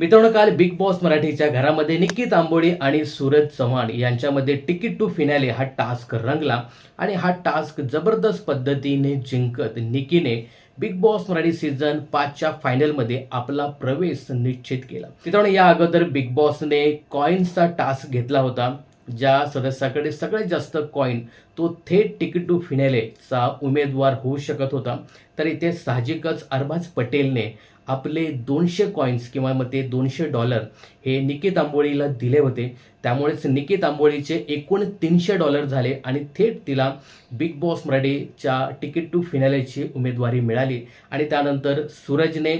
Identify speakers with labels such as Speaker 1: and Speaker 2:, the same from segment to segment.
Speaker 1: मित्रांनो काल big Boss मराठीच्या घरामध्ये निक्की तांबोळी आणि सूरज चव्हाण यांच्यामध्ये तिकीट टू फिनाले हा टास्क रंगला आणि हा टास्क जबरदस्त पद्धतीने जिंकत निकीने बिग बॉस मराठी सीझन पाचच्या फायनलमध्ये आपला प्रवेश निश्चित केला. मित्रांनो या अगोदर बिग बॉसने कॉईन्सचा टास्क घेतला होता ज्या सदस्याकडे सगळ्यात जास्त कॉईन तो थेट तिकीट टू फिनालेचा उमेदवार होऊ शकत होता. तर इथे साहजिकच अरबाज पटेलने आपले दोनशे कॉईन्स किंवा मग ते दोनशे डॉलर हे निकी तांबोळीला दिले होते. त्यामुळेच निकेत आंबोळीचे एकूण तीनशे डॉलर झाले आणि थेट तिला बिग बॉस मराठीच्या तिकीट टू फिनालेची उमेदवारी मिळाली. आणि त्यानंतर सूरजने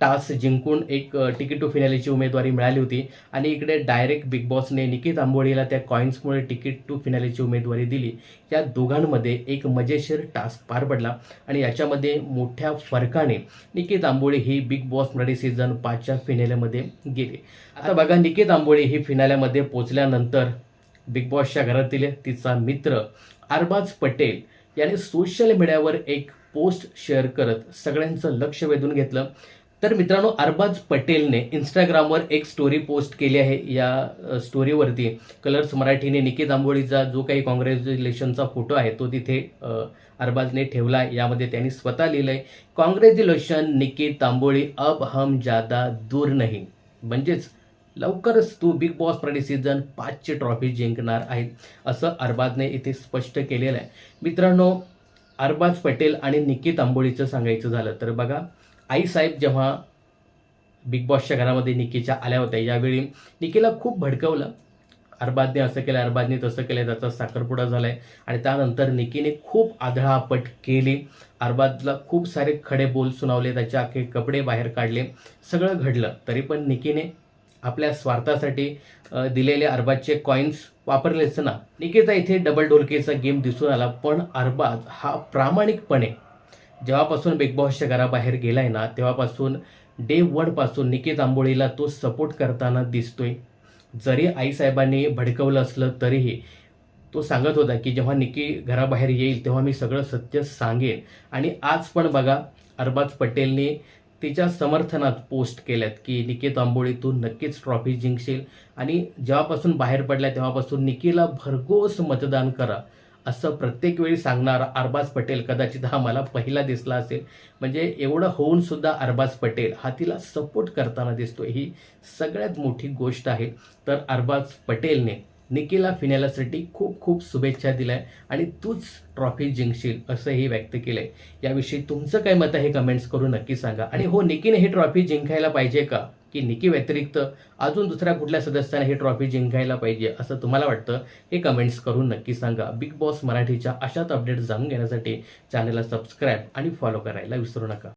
Speaker 1: टास्क जिंकून एक तिकीट टू फिनालेची उमेदवारी मिळाली होती. आणि इकडे डायरेक्ट बिग बॉसने निकित आंबोळीला त्या कॉईन्समुळे तिकीट टू फिनालेची उमेदवारी दिली. या दोघांमध्ये एक मजेशीर टास्क पार पडला. आणि याच्यामध्ये मोठ्या फरकाने निकित आंबोळी ही बिग बॉस मराठी सीझन पाचच्या फिनाल्यामध्ये गेली. आता बघा निकित आंबोळी ही फिनाल्यामध्ये पोचल्यानंतर बिग बॉसच्या घरातील तिचा मित्र अरबाज पटेल याने सोशल मीडियावर एक पोस्ट शेअर करत सगळ्यांचं लक्ष वेधून घेतलं. तर मित्रांनो अरबाज पटेलने इंस्टाग्रामवर एक स्टोरी पोस्ट केली आहे. या स्टोरीवरती कलर्स मराठीने निकेत तांबोळीचा जो काही काँग्रॅच्युलेशनचा फोटो आहे तो तिथे अरबाजने ठेवला आहे. यामध्ये त्यांनी स्वतः लिहिलं आहे काँग्रॅच्युलेशन निकेत तांबोळी अब हम ज्यादा दूर नाही. म्हणजेच लवकरच तू बिग बॉस मराठी सीझन पाचची ट्रॉफी जिंकणार आहे. असं अरबाजने इथे स्पष्ट केलेलं आहे. मित्रांनो अरबाज पटेल आणि निकेत तांबोळीचं सांगायचं झालं तर बघा आईसाहेब जेव्हा बिग बॉसच्या घरामध्ये निकीच्या आल्या होत्या यावेळी निकीला खूप भडकवलं. अरबाजने असं केलं अरबाजने तसं केलं त्याचा साखरपुडा झालाय. आणि त्यानंतर निकीने खूप आदळापट केली. अरबाजला खूप सारे खडे बोल सुनावले त्याचे अखे कपडे बाहेर काढले. सगळं घडलं. तरी पण निकीने आपल्या स्वार्थासाठी दिलेले अरबाजचे कॉईन्स वापरलेच ना. निकेचा इथे डबल ढोलकीचा गेम दिसून आला पण अरबाज हा प्रामाणिकपणे जेव्हापासून बिग बॉसच्या घराबाहेर गेलाय ना तेव्हापासून डे वनपासून निकेत निकी तो सपोर्ट करताना दिसतोय. जरी आईसाहेबांनी भडकवलं असलं तरीही तो सांगत होता की जेव्हा निकी घराबाहेर येईल तेव्हा मी सगळं सत्य सांगेन. आणि आज पण बघा अरबाज पटेलने तिच्या समर्थनात पोस्ट केल्यात की निकेत आंबोळी तू नक्कीच ट्रॉफी जिंकशील. आणि जेव्हापासून बाहेर पडल्या तेव्हापासून निकीला भरघोस मतदान करा. असं प्रत्येक वेळी सांगणारा अरबाज पटेल कदाचित हा मला पहिला दिसला असेल. म्हणजे एवढं होऊनसुद्धा अरबाज पटेल हा तिला सपोर्ट करताना दिसतो ही सगळ्यात मोठी गोष्ट आहे. तर अरबाज पटेलने निकिला फिनालासाठी खूप खूप शुभेच्छा दिल्या आणि तूच ट्रॉफी जिंकशील असंही व्यक्त केलंय. याविषयी तुमचं काय मत आहे? कमेंट्स करून नक्की सांगा. आणि हो निकीने ही ट्रॉफी जिंकायला पाहिजे का? की निकी व्यतिरिक्त अजून दुसऱ्या कुठल्या सदस्याने ही ट्रॉफी जिंकायला पाहिजे असं तुम्हाला वाटतं हे कमेंट्स करून नक्की सांगा. बिग बॉस मराठीच्या अशाच अपडेट जाणून घेण्यासाठी चॅनलला सबस्क्राईब आणि फॉलो करायला विसरू नका.